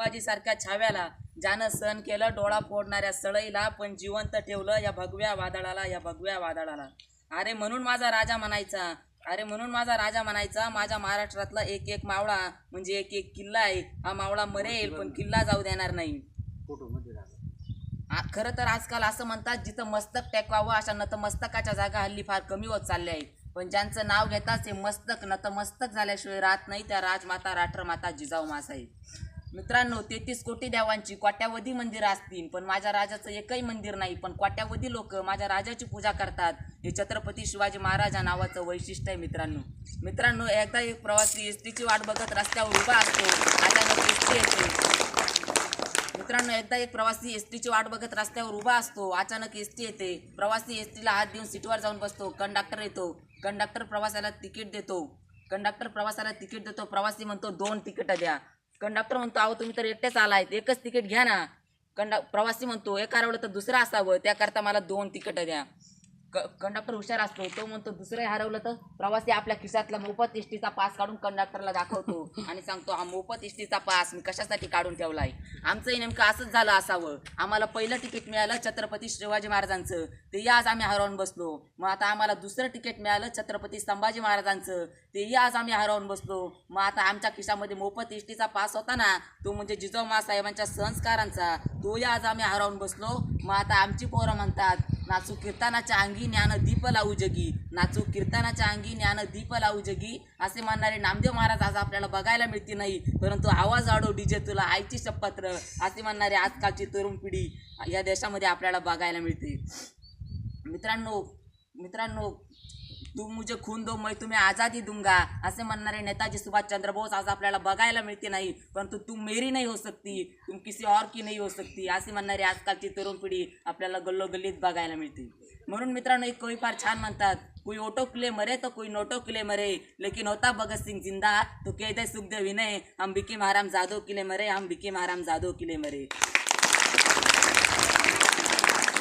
संभाजीसारख्या छाव्याला ज्यानं सण केलं डोळा फोडणाऱ्या सळईला पण जिवंत ठेवलं या भगव्या वादळाला या भगव्या वादळाला. अरे म्हणून माझा राजा म्हणायचा अरे म्हणून माझा राजा म्हणायचा माझ्या महाराष्ट्रातला एक एक मावळा म्हणजे एक एक किल्ला आहे हा मावळा मरेल पण किल्ला जाऊ देणार नाही. खरं तर आजकाल असं म्हणतात जिथं मस्तक टेकवावं अशा नतमस्तकाच्या जागा हल्ली फार कमी होत चालल्या आहेत. पण ज्यांचं नाव घेताच हे मस्तक नतमस्तक झाल्याशिवाय राहत नाही त्या राजमाता राष्ट्रमाता जिजाऊ मासाहेब मित्रांनो तेहतीस कोटी देवांची कोट्यावधी मंदिरं असतील पण माझ्या राजाचं एकही मंदिर नाही पण कोट्यावधी लोक माझ्या राजाची पूजा करतात हे छत्रपती शिवाजी महाराज या नावाचं वैशिष्ट्य आहे मित्रांनो. मित्रांनो एकदा एक प्रवासी एस टीची वाट बघत रस्त्यावर उभा असतो अचानक एस टी येते. मित्रांनो एकदा एक प्रवासी एस टीची वाट बघत रस्त्यावर उभा असतो अचानक एस टी येते. प्रवासी एस टीला हात देऊन सीटवर जाऊन बसतो कंडक्टर येतो. कंडक्टर प्रवासाला तिकीट देतो. कंडक्टर प्रवासाला तिकीट देतो प्रवासी म्हणतो दोन तिकीटं द्या. कंडक्टर म्हणतो अहो तुम्ही तर एकटेच आलायत एकच तिकीट घ्या ना. कंड प्रवासी म्हणतो एक हरवलं तर दुसरं असावं त्याकरता मला दोन तिकीटं द्या. क कंडक्टर हुशार असतो. तो म्हणतो दुसरं हरवलं तर प्रवासी आपल्या खिशातला मोफत इष्टीचा पास काढून कंडक्टरला दाखवतो. आणि सांगतो हा मोफत इष्टीचा पास मी कशासाठी काढून ठेवला आहे आमचंही नेमकं असंच झालं असावं. आम्हाला पहिलं तिकीट मिळालं छत्रपती शिवाजी महाराजांचं. तेही आज आम्ही हरवून बसलो. मग आता आम्हाला दुसरं तिकीट मिळालं छत्रपती संभाजी महाराजांचं. तेही आज आम्ही हरवून बसलो. मग आता आमच्या खिशामध्ये मोफत इष्टीचा पास होता ना तो म्हणजे जिजाऊ महासाहेबांच्या संस्कारांचा. तोही आज आम्ही हरवून बसलो. मग आता आमची पोरं म्हणतात नाचू कीर्तनाच्या अंगी ज्ञान दीप लावू जगी. नाचू कीर्तनाच्या अंगी ज्ञान दीप लावू जगी. असे म्हणणारे नामदेव महाराज आज आपल्याला बघायला मिळते नाही. परंतु आवाज आडो डीजे तुला आईची शपत्र असे म्हणणारे आजकालची तरुण पिढी या देशामध्ये आपल्याला बघायला मिळते. मित्रांनो मित्रांनो तुम मुझे खून दो मैं तुम्हें आज़ादी दूंगा। असे म्हणणारे नेताजी सुभाषचंद्र बोस आज आपल्याला बघायला मिळते नाही परंतु तू मेरी नाही हो सकती तुम किसी और की नाही हो सकती असे म्हणणारे आजकालची तरुण पिढी आपल्याला गल्लोगल्लीत बघायला मिळते. म्हणून मित्रांनो एक कवी फार छान म्हणतात कोई ओटो किले मरे तो कोई नोटो किले मरे लेकिन होता भगत सिंह जिंदा तो कहते सुखदेव विनय हम बिकी महाराम जाधव किले मरे हम बिकी महाराम जाधव किले मरे.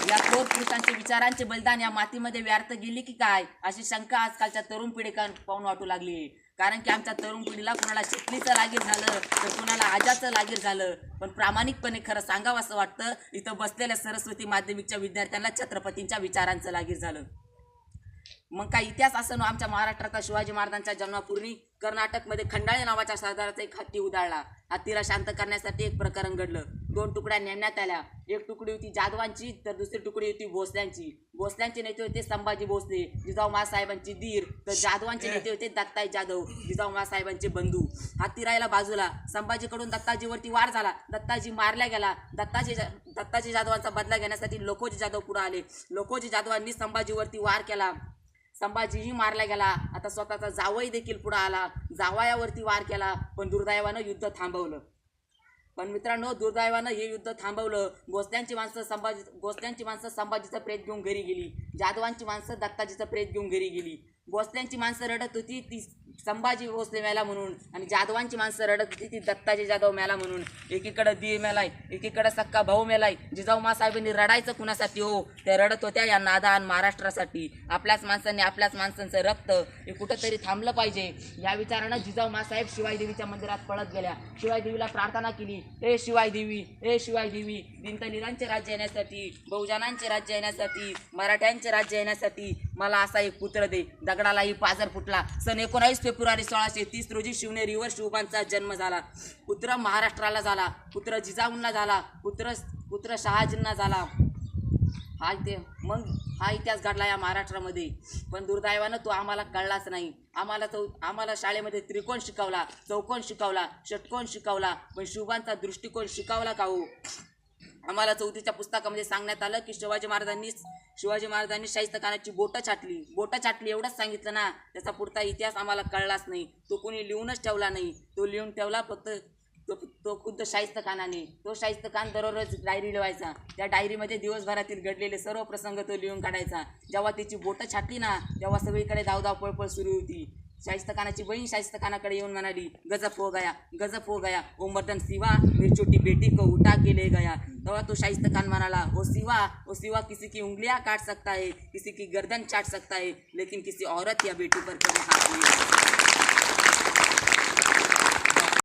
या थोर पुरुषांचे विचारांचे बलिदान या मातीमध्ये व्यर्थ गेली की काय? अशी शंका आजकालच्या तरुण पिढीकां पाहून वाटू लागली. कारण की आमच्या तरुण पिढीला कुणाला शिकलीचं लागीर झालं तर कुणाला आजाचं लागीर झालं. पण प्रामाणिकपणे खरं सांगावं असं वाटतं इथं बसलेल्या सरस्वती माध्यमिकच्या विद्यार्थ्यांना छत्रपतींच्या विचारांचं लागीर झालं. मग काय इतिहास असं आमच्या महाराष्ट्राचा शिवाजी महाराजांच्या जन्मापूर्वी कर्नाटकमध्ये खंडाळे नावाच्या सरदाराचा एक हत्ती उधाळला. हत्तीला शांत करण्यासाठी एक प्रकरण घडलं. दोन तुकड्या नेमण्यात आल्या. एक तुकडी होती जाधवांची तर दुसरी तुकडी होती भोसल्यांची. भोसल्यांचे नेते होते संभाजी भोसले जिजाऊ साहेबांची धीर तर जाधवांचे नेते होते दत्ताई जाधव जिजाऊ साहेबांचे बंधू. हत्ती राहिला बाजूला संभाजीकडून दत्ताजीवरती वार झाला. दत्ताजी मारल्या गेला. दत्ताजी दत्ताजी जाधवांचा बदला घेण्यासाठी लोकोजी जाधव पुढे आले. लोकोजी जाधवांनी संभाजीवरती वार केला. संभाजीही मारला गेला. आता स्वतःचा जावई देखील पुढे आला. जावयावरती वार केला पण दुर्दैवानं युद्ध थांबवलं. पण मित्रांनो दुर्दैवानं हे युद्ध थांबवलं. भोसल्यांची माणसं संभाजी भोसल्यांची माणसं संभाजीचं प्रेत घेऊन घरी गेली. जाधवांची माणसं दत्ताजीचं प्रेत घेऊन घरी गेली. भोसल्यांची माणसं रडत होती ती संभाजी भोसले मेला म्हणून आणि जाधवांची माणसं रडत होती ती दत्ताजी जाधव मेला म्हणून. एकीकडं दी मेलाय एकीकडं सक्का भाऊ मेलाय. जिजाऊ मासाहेबांनी रडायचं कुणासाठी हो? त्या रडत होत्या या नादान महाराष्ट्रासाठी. आपल्याच माणसांनी आपल्याच माणसांचं रक्त हे कुठंतरी थांबलं पाहिजे. या विचारानं जिजाऊ मासाहेब शिवायदेवीच्या मंदिरात पळत गेल्या. शिवायदेवीला प्रार्थना केली ए शिवायदेवी हे ए शिवाई दिनतलिरांचे राज्य येण्यासाठी बहुजनांचे राज्य येण्यासाठी मराठ्यांचे राज्य येण्यासाठी मला असा एक पुत्र दे. दगडालाही पाजर फुटला. सन एकोणावीस फेब्रुवारी सोळाशे तीस रोजी शिवनेरीवर शिवबांचा जन्म झाला. पुत्र महाराष्ट्राला झाला. पुत्र जिजाऊंना झाला. पुत्र पुत्र शहाजींना झाला. हा इथे मग हा इतिहास घडला या महाराष्ट्रामध्ये. पण दुर्दैवानं तो आम्हाला कळलाच नाही. आम्हाला तो आम्हाला शाळेमध्ये त्रिकोण शिकवला चौकोन शिकवला षटकोन शिकवला पण शिवबांचा दृष्टिकोन शिकवला का हो? आम्हाला चौथीच्या पुस्तकामध्ये सांगण्यात आलं की शिवाजी महाराजांनी शिवाजी महाराजांनी शाहिस्तखानाची बोटं छाटली. बोटं छाटली एवढंच सांगितलं ना त्याचा पुढचा इतिहास आम्हाला कळलाच नाही. तो कोणी लिहूनच ठेवला नाही. तो लिहून ठेवला फक्त तो तो खुद्द शाहिस्तखानाने तो शाहिस्तखान दररोज डायरी लिहायचा. त्या डायरीमध्ये दिवसभरातील घडलेले सर्व प्रसंग तो लिहून काढायचा. जेव्हा त्याची बोटं छाटली ना तेव्हा सगळीकडे धावधाव पळपळ सुरू होती. शाहिस्तखानाची बहीण शाहिस्तखानाकडे येऊन म्हणाली गजब हो गया गजब हो गया ओ मर्दन सिवा मेरी छोटी बेटी को उठा के ले गया. तेव्हा तो शाहिस्तखान म्हणाला हो ओ सिवा ओ हो सिवा किसी की उंगलियां काट सकता है किसी की गर्दन चाट सकता है लेकिन किसी औरत या बेटी पर कभी हाथ नहीं